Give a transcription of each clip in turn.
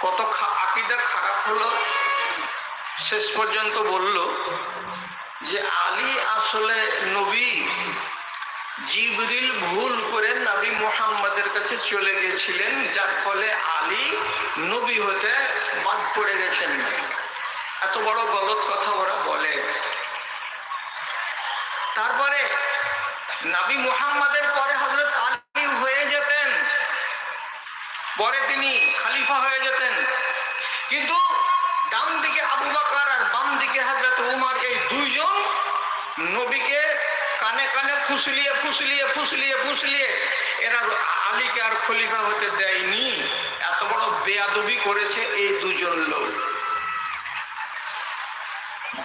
কত আকিদা খারাপ হলো। শেষ পর্যন্ত বলল যে, আলী আসলে নবী জিবরিল ভুল করে নবী মোহাম্মদের কাছে চলে গেছিলেন, যার ফলে আলী নবী হতে বাদ পড়ে গেছেন। এত বড় গলত কথা ওরা বলে। তারপরে নাবি মুহাম্মাদের পরে হজরত পরে তিনি খালিফা হয়ে যেতেন। কিন্তু ডান দিকে আবু বকর আর বাম দিকে হজরত উমর এই দুইজন নবীকে কানে কানে ফুসলিয়ে ফুসলিয়ে ফুসলিয়ে ফুসলিয়ে এরা আলীকে আর খলিফা হতে দেয়নি। এত বড় বেয়াদবি করেছে এই দুজন লোক।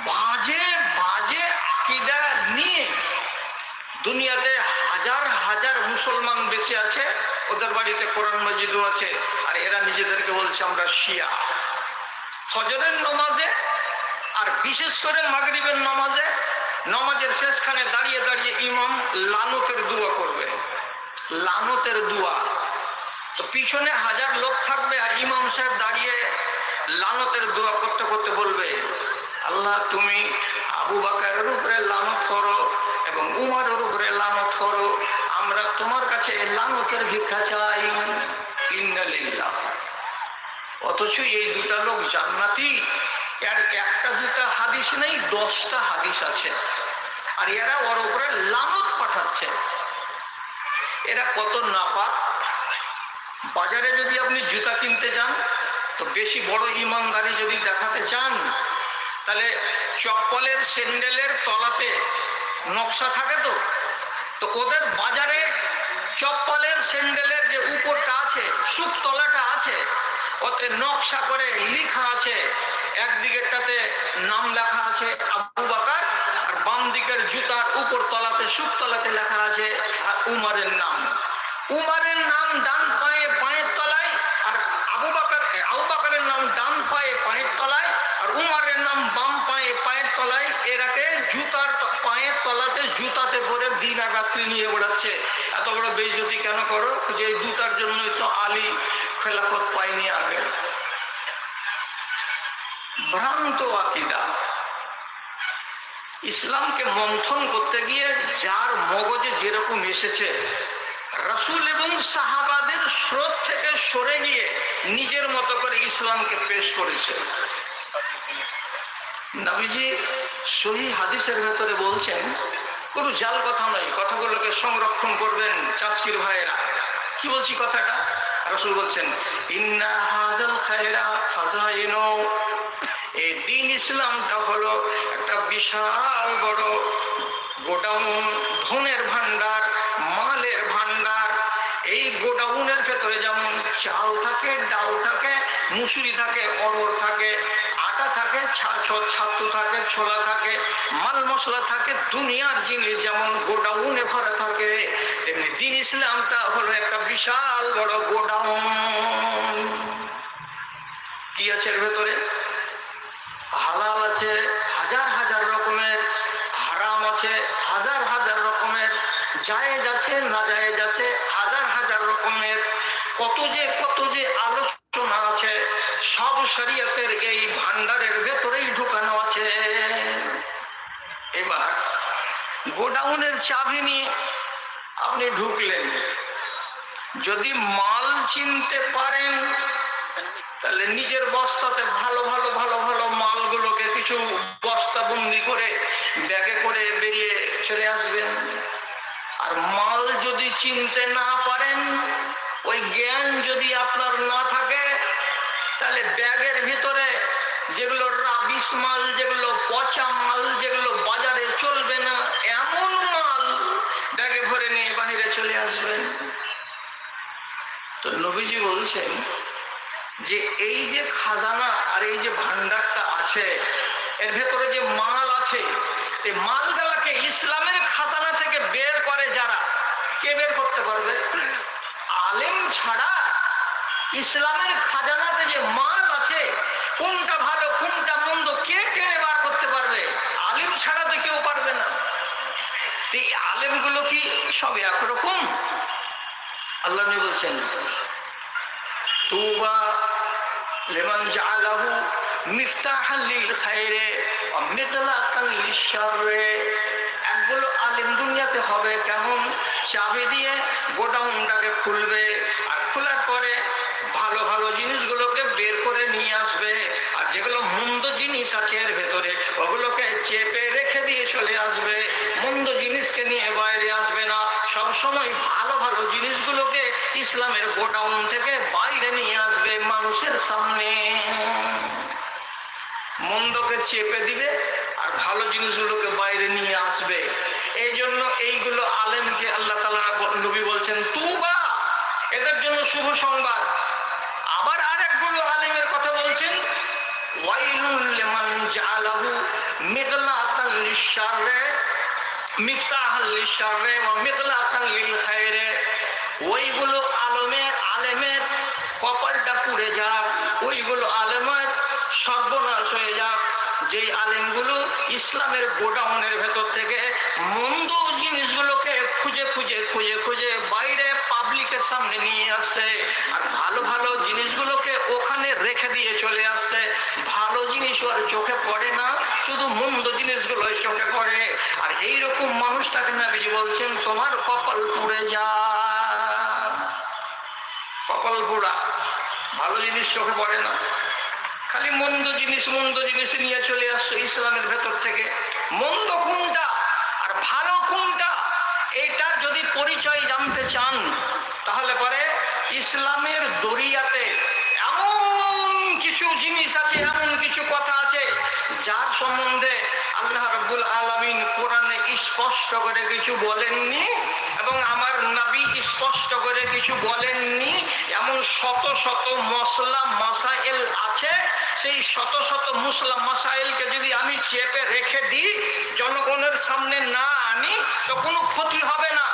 বাজে বাজে আকিদা নিয়ে দুনিয়াতে হাজার মুসলমান বেঁচে আছে, ওদের বাড়িতে কোরআন মসজিদও আছে, আর এরা নিজেদেরকে বলছে আমরা শিয়া। ফজরের নমাজে, আর বিশেষ করে মাগরিবের নমাজে, নমাজের শেষখানে দাঁড়িয়ে দাঁড়িয়ে ইমাম লানতের দুয়া করবে। লানতের দুয়া। তো পিছনে হাজার লোক থাকবে, আর ইমাম সাহেব দাঁড়িয়ে লানতের দোয়া করতে করতে বলবে, আল্লাহ তুমি আবু বাকারের উপরে লানত করো এবং উমারের উপরে লানত করো আমরা লানতের ভিক্ষা চাই। ইন্নালিল্লাহ। অথচ এই দুটা লোক জান্নাতি এর একটা দুটা হাদিস নেই, দশটা হাদিস আছে। আর এরা ওর উপরে লানত পাঠাচ্ছে। এরা কত নাপাক। বাজারে যদি আপনি জুতা কিনতে যান, তো বেশি বড় ইমানদারি যদি দেখাতে চান, তাহলে চপ্পলের, স্যান্ডেলের তলাতে নকশা থাকে তো? তো ওদের বাজারে চপ্পলের স্যান্ডেলের যে উপরটা আছে সুপ তলাটা আছে, ওতে নকশা করে লেখা আছে। একদিকেরটাতে নাম লেখা আছে আবু বাকার, আর বাম দিকের জুতার উপর তলাতে সুপ তলাতে লেখা আছে উমারের নাম। উমারের নাম ডান পায়ে পায়ের তলায়, আর আবু বাকার, আবু বাকারের নাম ডান পায়ে পায়ের তলায়, আর উমারের নাম বাম পায়ে পায়ের তলায় এরাকে জুতার ত- পায়ের তলাতে জুতাতে করে দিন আর রাত্রি নিয়ে বেড়াচ্ছে এত বড় বেইজ্জতি কেন করো যে এই দুটার জন্যই তো আলী খেলাফত পায়নি আগে ভ্রান্ত আকিদা ইসলামকে মন্থন করতে গিয়ে যার মগজে যেরকম এসেছে, রাসূল এবং সাহাবাদের স্রোত থেকে সরে গিয়ে নিজের মতো করে ইসলামকে পেশ করেছে। নবীজি সহি হাদিসের ভেতরে বলছেন, কোনো জাল কথা নয়, কথাগুলোকে সংরক্ষণ করবেন চাচকির ভাইয়েরা। কি বলছি কথাটা? রসুল বলছেন, ইন্না হাজাল খায়রা খাজাইনো এই দিন ইসলামটা হলো একটা বিশাল বড় গোডাউন, ধনের ভান্ডার মালের ভান্ডার এই গোডাউনের ভেতরে যেমন চাল থাকে, ডাল থাকে, মুসুরি থাকে অরর থাকে, আটা থাকে, ছা- ছ- ছাতু থাকে, ছোলা থাকে, মাল মশলা থাকে, দুনিয়ার জিনিস যেমন গোডাউনে ভরা থাকে, তেমনি দিন ইসলামটা হলো একটা বিশাল বড় গোডাউন। কি আছে এর ভেতরে? হালাল আছে, হাজার হাজার রকমের হারাম আছে, হাজার হাজার রকমের জায়েজ আছে না জায়েজ আছে, হাজার হাজার রকমের কত যে কত যে আলোচনা আছে, সব শরীয়তের এই ভান্ডারের ভেতরেই ঢুকানো আছে। এবার গোডাউনের চাবি নিয়ে আপনি ঢুকলেন। যদি মাল চিনতে পারেন তাহলে নিজের বস্তাতে ভালো ভালো ভালো ভালো মালগুলোকে কিছু বস্তা বন্দি করে ব্যাগে করে বেরিয়ে চলে আসবেন। আর মাল যদি চিনতে না পারেন, ওই জ্ঞান যদি আপনার না থাকে, তাহলে ব্যাগের ভিতরে যেগুলো রাবিশ মাল, যেগুলো পচা মাল, যেগুলো বাজারে চলবে না, এমন মাল ব্যাগে ভরে নিয়ে বাইরে চলে আসবেন। তো নবীজি বলছেন যে এই যে খাজানা আর এই যে ভান্ডারটা আছে, এর ভেতরে যে মাল আছে, এই মালগুলাকে ইসলামের খাজানা থেকে বের করে যারা, কে বের করতে পারবে? আলেম ছাড়া ইসলামের খাজানাতে যে মাল আছে, কোনটা ভালো, কোনটা মন্দ, কে টেনে বার করতে পারবে? আলিম ছাড়া তো কেউ পারবে না। এই আলেমগুলো কি সব একরকম? আল্লাহ বলছেন, তুবা লিমান জাআলাহু মিফতাহান লিল খায়রে ওয়া মিগলাকান লিশ-শাররে একগুলো আলেম দুনিয়াতে হবে, কেমন? চাবি দিয়ে গোডাউনটাকে খুলবে আর খোলার পরে ভালো ভালো জিনিসগুলোকে বের করে নিয়ে আসবে। আর যেগুলো মন্দ জিনিস আছে এর ভেতরে, ওগুলোকে চেপে রেখে দিয়ে চলে আসবে মন্দ জিনিসকে নিয়ে বাইরে আসবে না সব সময় ভালো ভালো জিনিসগুলোকে ইসলামের গোডাউন থেকে বাইরে নিয়ে আসবে মানুষের সামনে মন্দকে চেপে দিবে আর ভালো জিনিসগুলোকে বাইরে নিয়ে আসবে। এই জন্য এইগুলো আলেমকে আল্লাহ তালা নবী বলছেন, তুবা, এদের জন্য শুভ সংবাদ। আবার আরেকগুলো আলেমের কথা বলছেন, ওয়াইলুল কপালটা পুড়ে যাক, ওইগুলো আলেমের সর্বনাশ হয়ে যাক। যেই আলেমগুলো ইসলামের গোডাউনের ভেতর থেকে মন্দ জিনিসগুলোকে খুঁজে খুঁজে খুঁজে খুঁজে বাইরে পাবলিকের সামনে নিয়ে আসছে আর ভালো ভালো জিনিসগুলোকে ওখানে রেখে দিয়ে চলে আসছে। ভালো জিনিস আর চোখে পড়ে না, শুধু মন্দ জিনিসগুলো চোখে পড়ে। আর এইরকম মানুষটাকে নাবিজি বলছেন, তোমার কপাল পুড়ে যা কপাল পোড়া ভালো জিনিস চোখে পড়ে না। খালি মন্দ জিনিস মন্দ জিনিস নিয়ে চলে আসছো ইসলামের ভেতর থেকে। মন্দ কোনটা আর ভালো কোনটা, এইটার যদি পরিচয় জানতে চান, তাহলে পরে ইসলামের দরিয়াতে এমন কিছু জিনিস আছে, এমন কিছু কথা আছে, যার সম্বন্ধে আল্লাহ রব্বুল আলমিন কোরআনে স্পষ্ট করে কিছু বলেননি। স্পষ্ট করে কিছু বলেননি। এমন শত শত মশলা, মাসাইল আছে। সেই শত শত মুসলা মাসাইলকে যদি আমি চেপে রেখে দিই, জনগণের সামনে না আনি, তো কোনো ক্ষতি হবে না।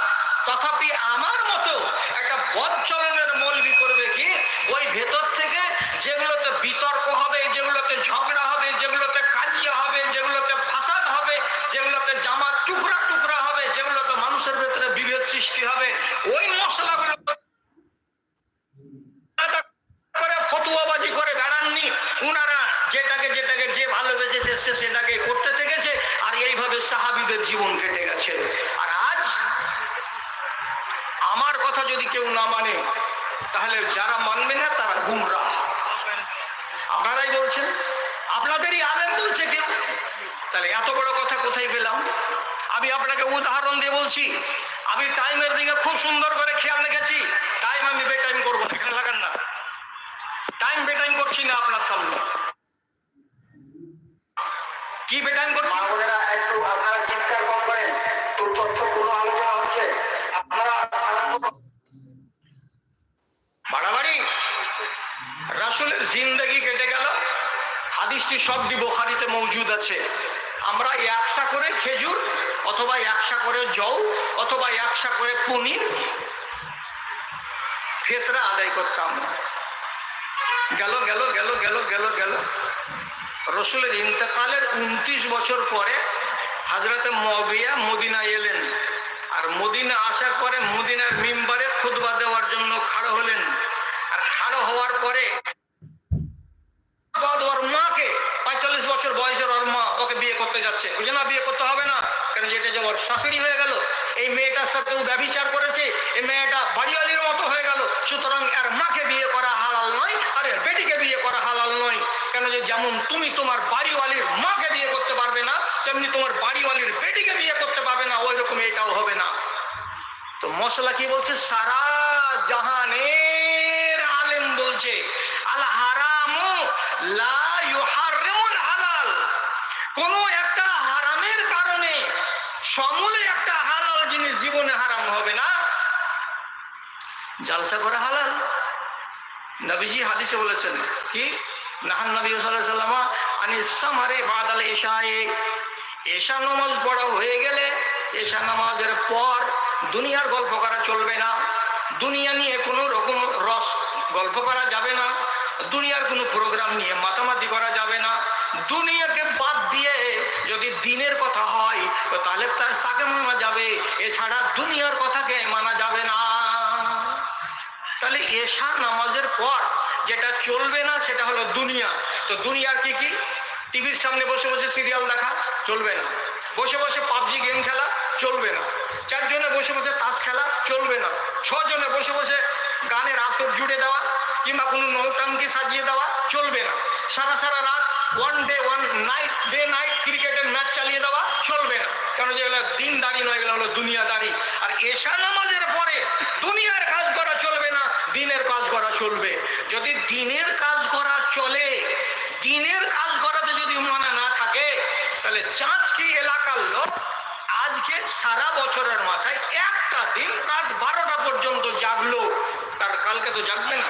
তথাপি আমার মতো একটা বদচলনের মলবি করবে কি? ওই ভেতর থেকে যেগুলোতে বিতর্ক হবে, যেগুলোতে ঝগড়া হবে, যেগুলোতে কাজিয়া হবে যেগুলোতে ফাসাদ হবে যেগুলোতে জামা টুকরা টুকরা হবে যেগুলোতে মানুষের ভেতরে বিভেদ সৃষ্টি হবে ওই মশলাগুলো করে ফতুয়াবাজি করে বেড়াননি উনারা যেটাকে যেটাকে যে ভালোবেসেছে সে সেটাকে করতে থেকেছে, আর এইভাবে সাহাবিদের জীবন কেটে গেছে। আর আজ আমার কথা যদি কেউ না মানে তাহলে যারা মানবে না, তারা গুমরা। আপনারাই বলছেন? আপনাদেরই আলেম বলছে কেউ? তাহলে এত বড় কথা কোথায় পেলাম? আমি আপনাকে উদাহরণ দিয়ে বলছি, আমি টাইমের দিকে খুব সুন্দর করে খেয়াল রেখেছি। টাইম আমি বেটাইম করব এখানে লাগান না টাইম বেটাইম করছি না আপনার সামনে কি বেটাইম করছি? একটু আপনারা চিৎকার কম করেন তো তথ্যপূর্ণ আলোচনা হচ্ছে। আপনারা বাড়াবাড়ি? রাসুলের জিন্দগি কেটে গেল। হাদিসটি সবটি বোখারিতে মজুদ আছে। আমরা একসা করে খেজুর অথবা একসা করে জল অথবা একসা করে পনির ফেতরা আদায় করতাম। গেল গেল গেল গেল গেল গেল। রসুলের ইন্তেকালের উনত্রিশ বছর পরে হাজরতে মবিয়া মদিনা এলেন। আর মদিনা আসার পরে মদিনার মিম্বারে খুদবা দেওয়ার জন্য খাড়ো হলেন। আর খাড়ো হওয়ার পরে বাদ ওর মাকে পঁয়তাল্লিশ বছর বয়সের ওর মা ওকে বিয়ে করতে যাচ্ছে ওই জন্য বিয়ে করতে হবে না কেন যেটা যে ওর শাশুড়ি হয়ে গেল এই মেয়েটার সাথেও ব্যবিচার করেছে এই মেয়েটা বাড়িওয়ালির মতো হয়ে গেল সুতরাং এর মাকে বিয়ে করা হালাল নয় আর এর বেটিকে বিয়ে করা হালাল নয় কেন যে যেমন তুমি তোমার বাড়িওয়ালির মাকে বিয়ে করতে পারবে না তেমনি তোমার বাড়িওয়ালির বেটিকে বিয়ে করতে পারবে না ওই রকম এটাও হবে না মশলা কি বলছে? সারা জাহানের আলেম বলছে, আল হারামু লা হালাল। কোন একটা হারামের কারণে সমূলে একটা হালাল জিনিস জীবনে হারাম হবে না। জালসা করা হালাল। নবীজি হাদিসে বলেছেন, কি? নাহান নবী সাল্লাম আনি সামারে বাদাল এশায়ে। এশা নামাজ পড়া হয়ে গেলে, এশা নামাজের পর দুনিয়ার গল্প করা চলবে না। দুনিয়া নিয়ে কোনো রকম রস গল্প করা যাবে না। দুনিয়ার কোনো প্রোগ্রাম নিয়ে মাতামাতি করা যাবে না। দুনিয়াকে বাদ দিয়ে যদি দিনের কথা হয়, তো তাহলে তাকে মানা যাবে। এছাড়া দুনিয়ার কথাকে মানা যাবে না। তাহলে এশা নামাজের পর যেটা চলবে না, সেটা হলো দুনিয়া। তো দুনিয়ার কি কি? টিভির সামনে বসে বসে সিরিয়াল দেখা চলবে না। বসে বসে পাবজি গেম খেলা চলবে না। চারজনে বসে বসে তাস খেলা চলবে না। ছজনে বসে বসে গানের আসর জুড়ে দেওয়া কিংবা কোনো নৌটাঙ্কি সাজিয়ে দেওয়া চলবে না। সারা সারা রাত one day one night day night ক্রিকেটের ম্যাচ চালিয়ে দেওয়া চলবে না। কেন যেগুলো দিন দিনদারি নয়, এগুলো হলো দুনিয়া দুনিয়াদারি। আর এশা নামাজের পরে দুনিয়ার কাজ করা চলবে না দিনের কাজ করা চলবে যদি দিনের কাজ করা চলে দিনের কাজ করাতে যদি মনে না থাকে তাহলে চাঁচকি এলাকার লোক আজকে সারা বছরের মাথায় একটা দিন রাত বারোটা পর্যন্ত জাগলো তার কালকে তো জাগবে না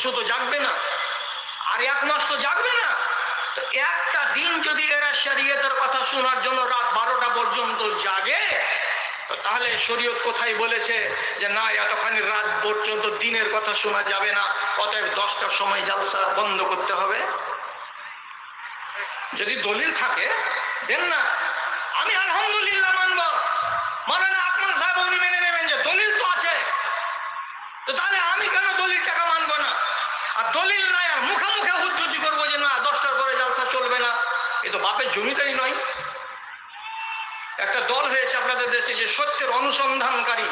পরশু তো জাগবে না, আর এক মাস তো জাগবে না। তো একটা দিন যদি এরা শরীয়তের কথা শোনার জন্য রাত বারোটা পর্যন্ত জাগে তাহলে শরীয়ত কোথায় বলেছে যে না, এতখানি রাত পর্যন্ত দিনের কথা শোনা যাবে না, অতএব দশটার সময় জালসা বন্ধ করতে হবে। যদি দলিল থাকে, দেন না। আমি আলহামদুলিল্লাহ মানব। মানে আকমল সাহেব উনি মেনে নেবেন যে দলিল তো আছে। তো তাহলে আমি কেন দলিল টাকা মানবো না আর দলিল নাই আর মুখে মুখে হুজ্জুতি করব যে, না, দশটার পরে জালসা চলবে না। এ তো বাপের জমিদারি নয়। একটা দল হয়েছে আপনাদের দেশে যে সত্যের অনুসন্ধানকারী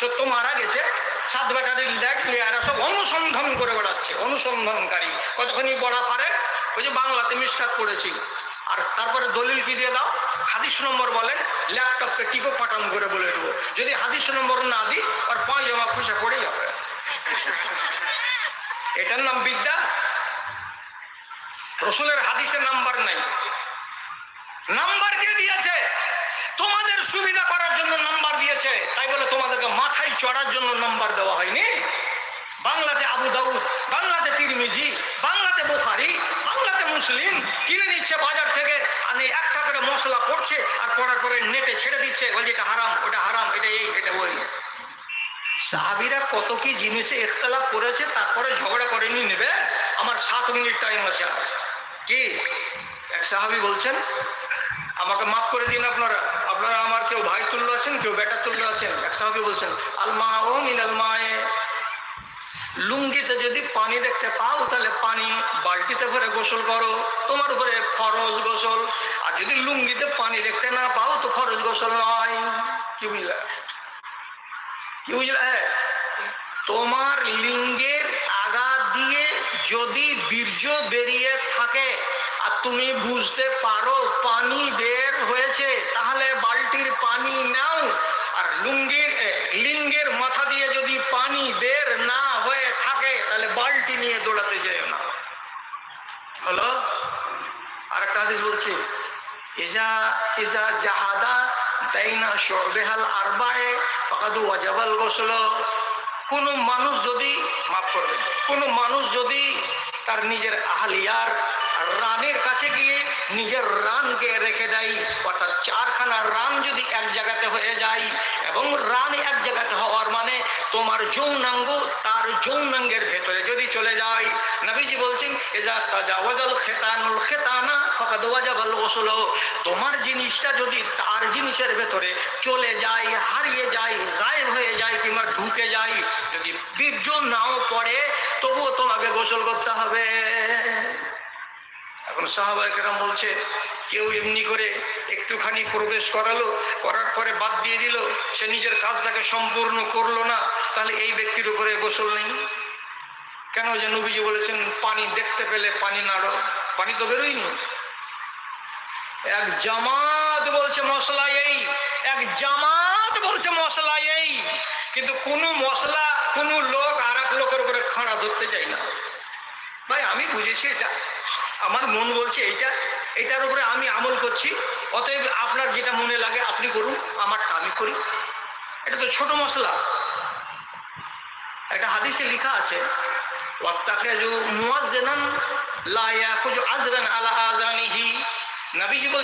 সত্য মারা গেছে। সাত বেটাদের দেখলে এরা সব অনুসন্ধান করে বেড়াচ্ছে, অনুসন্ধানকারী। কতক্ষণই পড়া পারে ওই যে বাংলাতে মিসকাত পড়েছি। আর তারপরে দলিল কি দিয়ে দাও? হাদিস নম্বর বলেন, ল্যাপটপকে টিপে পাঠান করে বলে দেবো। যদি হাদিস নম্বর না দিই আর পাঁচ জমা খুশে পড়ে যাবে। এটার নাম বিদ্যা? রসুলের হাদিসের নাম্বার নাই। নাম্বার কে দিয়েছে? তোমাদের সুবিধা করার জন্য নাম্বার দিয়েছে। তাই বলে তোমাদেরকে মাথায় চড়ার জন্য নাম্বার দেওয়া হয়নি। বাংলাতে আবু দাউদ, বাংলাতে তিরমিজি, বাংলাতে বুখারি, বাংলাতে মুসলিম কিনে নিচ্ছে বাজার থেকে এই একটা করে মশলা পড়ছে আর পড়ার পরে নেটে ছেড়ে দিচ্ছে। বলছে, এটা হারাম, ওটা হারাম, এটা এই, এটা ওই। সাহাবিরা কত কি জিনিসে ইখতলাফ করেছে তারপরে ঝগড়া করেনি নেবে আমার সাত মিনিট টাইম আছে। আর। কি? এক সাহাবি বলছেন, আমাকে মাফ করে দিন আপনারা। আপনারা আমার কেউ ভাই তুল্য আছেন, কেউ বেটা তুল্য আছেন? এক সাহাবি বলছেন আলমা ও মিনাল মায়ে। লুঙ্গিতে যদি পানি দেখতে পাও, তাহলে পানি বালতিতে ভরে গোসল করো। তোমার উপরে ফরজ গোসল। আর যদি লুঙ্গিতে পানি দেখতে না পাও, তো ফরজ গোসল নয়। কি বুঝলে? কি বুঝলে? তোমার আগা দিয়ে যদি বীর্য বেরিয়ে থাকে। আর তুমি বুঝতে পারো, পানি বের হয়েছে। তাহলে বালতির পানি নাও। আর লুঙ্গির লিঙ্গের মাথা দিয়ে যদি পানি বের না হয়ে থাকে, তাহলে বালতি নিয়ে দৌড়াতে যেও না। হলো? আর একটা হাদিস বলছি। ইজা ইজা জাহাদা তাইনা শরবেহাল আরবায়ে, ফাকাদু ওয়াজাবাল গোসল। কোন মানুষ যদি, মাফ করবে কোন মানুষ যদি তার নিজের আহলিয়ার রানের কাছে গিয়ে নিজের রানকে রেখে দেয়, অর্থাৎ চারখানা রান যদি এক জায়গাতে হয়ে যায়, এবং রান এক জায়গাতে হওয়ার মানে তোমার যৌনাঙ্গ তার যৌনাঙ্গের ভেতরে যদি চলে যায়। নবীজি বলছেন, এজা তাজাওয়াজাল খেতানুল খেতানা ফাকাদ ওয়াজাবাল গোসল তোমার জিনিসটা যদি তার জিনিসের ভেতরে চলে যায়, হারিয়ে যায়, গায়েব হয়ে যায় কিংবা ঢুকে যায়, যদি বীর্য নাও পড়ে, তবুও তোমাকে গোসল করতে হবে। এখন সাহাবাহিকেরাম বলছে, কেউ এমনি করে একটুখানি প্রবেশ করালো, করার পরে বাদ দিয়ে দিল, সে নিজের কাজটাকে সম্পূর্ণ করল না, তাহলে এই ব্যক্তির উপরে গোসল নেই। কেন যে নবীজি বলেছেন, পানি দেখতে পেলে পানি নাড়ো, পানি তো বেরোয়নি এক জামাত বলছে, মশলা এই, এক জামাত বলছে, মশলা এই, কিন্তু কোনো মশলা, কোনো লোক আর এক লোকের উপরে খাড়া ধরতে চাই না। ভাই, আমি বুঝেছি এটা। আমার মন বলছে এইটা এটার উপরে আমি আমল করছি, অতএব আপনার যেটা মনে লাগে আপনি করুন, আমারটা আমি করি। এটা তো ছোট মশলা। একটা হাদিসে লেখা আছে ইয়াখুজু আজরান আলা আযানিহি। নবীজি